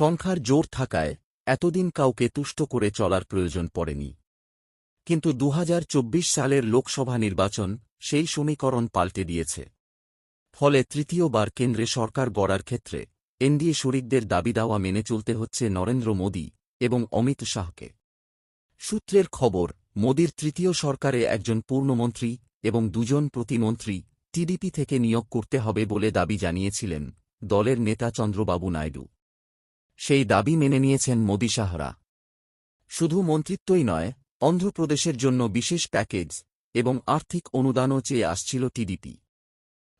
সংখ্যার জোর থাকায় এতদিন কাউকে তুষ্ট করে চলার প্রয়োজন পড়েনি। কিন্তু দু হাজার চব্বিশ সালের লোকসভা নির্বাচন সেই সমীকরণ পাল্টে দিয়েছে। ফলে তৃতীয়বার কেন্দ্রে সরকার গড়ার ক্ষেত্রে এনডিএ শরিকদের দাবি দাওয়া মেনে চলতে হচ্ছে নরেন্দ্র মোদী এবং অমিত শাহকে। সূত্রের খবর, মোদীর তৃতীয় সরকারে একজন পূর্ণমন্ত্রী এবং দুজন প্রতিমন্ত্রী টিডিপি থেকে নিয়োগ করতে হবে বলে দাবি জানিয়েছিলেন দলের নেতা চন্দ্রবাবু নাইডু। সেই দাবি মেনে নিয়েছেন মোদী শাহরা শুধু মন্ত্রিত্বই নয়, অন্ধ্রপ্রদেশের জন্য বিশেষ প্যাকেজ এবং আর্থিক অনুদানও চেয়ে আসছিল টিডিপি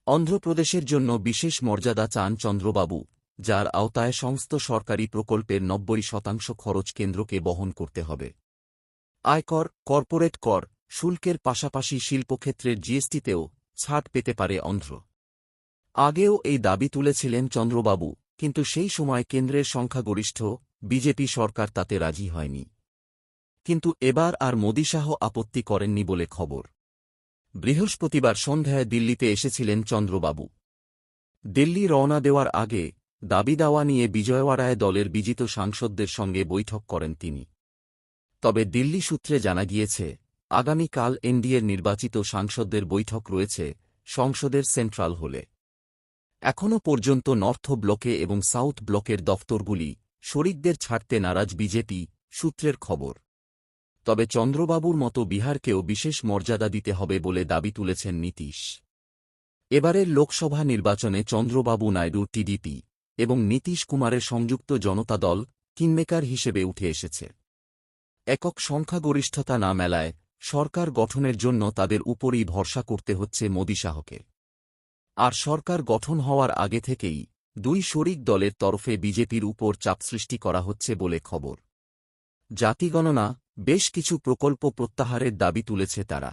অন্ধ্রপ্রদেশের জন্য বিশেষ মর্যাদা চান চন্দ্রবাবু, যার আওতায় সমস্ত সরকারি প্রকল্পের নব্বই শতাংশ খরচ কেন্দ্রকে বহন করতে হবে। আয়কর, কর্পোরেট কর, শুল্কের পাশাপাশি শিল্পক্ষেত্রের জিএসটিতেও ছাড় পেতে পারে অন্ধ্র। আগেও এই দাবি তুলেছিলেন চন্দ্রবাবু কিন্তু সেই সময় কেন্দ্রের সংখ্যাগরিষ্ঠ বিজেপি সরকার তাতে রাজি হয়নি। কিন্তু এবার আর মোদিশাহ আপত্তি করেননি বলে খবর। বৃহস্পতিবার সন্ধ্যায় দিল্লিতে এসেছিলেন চন্দ্রবাবু। দিল্লি রওনা দেওয়ার আগে দাবি দাওয়া নিয়ে বিজয়ওয়াড়ায় দলের বিজিত সাংসদদের সঙ্গে বৈঠক করেন তিনি। তবে দিল্লি সূত্রে জানা গিয়েছে, আগামীকাল এনডিএর নির্বাচিত সাংসদদের বৈঠক রয়েছে সংসদের সেন্ট্রাল হলে। এখনও পর্যন্ত নর্থ ব্লকে এবং সাউথ ব্লকের দফতরগুলি শরিকদের ছাড়তে নারাজ বিজেপি সূত্রের খবর। তবে চন্দ্রবাবুর মতো বিহারকেও বিশেষ মর্যাদা দিতে হবে বলে দাবি তুলেছেন নীতিশ। এবারের লোকসভা নির্বাচনে চন্দ্রবাবু নাইডু টিডিপি এবং নীতিশ কুমারের সংযুক্ত জনতা দল কিংমেকার হিসেবে উঠে এসেছে। একক সংখ্যাগরিষ্ঠতা না মেলায় সরকার গঠনের জন্য তাদের উপরই ভরসা করতে হচ্ছে মোদী শাহকে। আর সরকার গঠন হওয়ার আগে থেকেই দুই শরিক দলের তরফে বিজেপির উপর চাপ সৃষ্টি করা হচ্ছে বলে খবর। জাতিগণনা বেশ কিছু প্রকল্প প্রত্যাহারের দাবি তুলেছে তারা।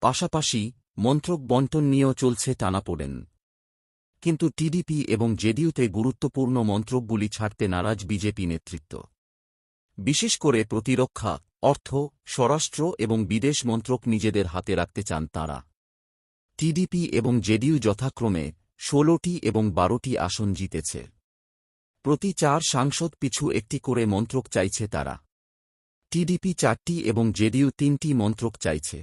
পাশাপাশি মন্ত্রক বন্টন নিয়েও চলছে টানাপোড়েন। কিন্তু টিডিপি এবং জেডিইউতে গুরুত্বপূর্ণ মন্ত্রকগুলি ছাড়তে নারাজ বিজেপি নেতৃত্ব। বিশেষ করে প্রতিরক্ষা, অর্থ, স্বরাষ্ট্র এবং বিদেশ মন্ত্রক নিজেদের হাতে রাখতে চান তাঁরা। টিডিপি এবং জেডিইউ যথাক্রমে ষোলোটি এবং বারোটি আসন জিতেছে। প্রতি চার সাংসদ পিছু একটি করে মন্ত্রক চাইছে তারা। টিডিপি চারটি এবং জেডিইউ তিনটি মন্ত্রক চাইছে।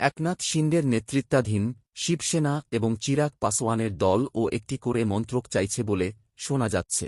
একনাথ শিন্ডের নেতৃত্বাধীন শিবসেনা এবং চিরাগ পাসওয়ানের দল ও একটি করে মন্ত্রক চাইছে বলে শোনা যাচ্ছে।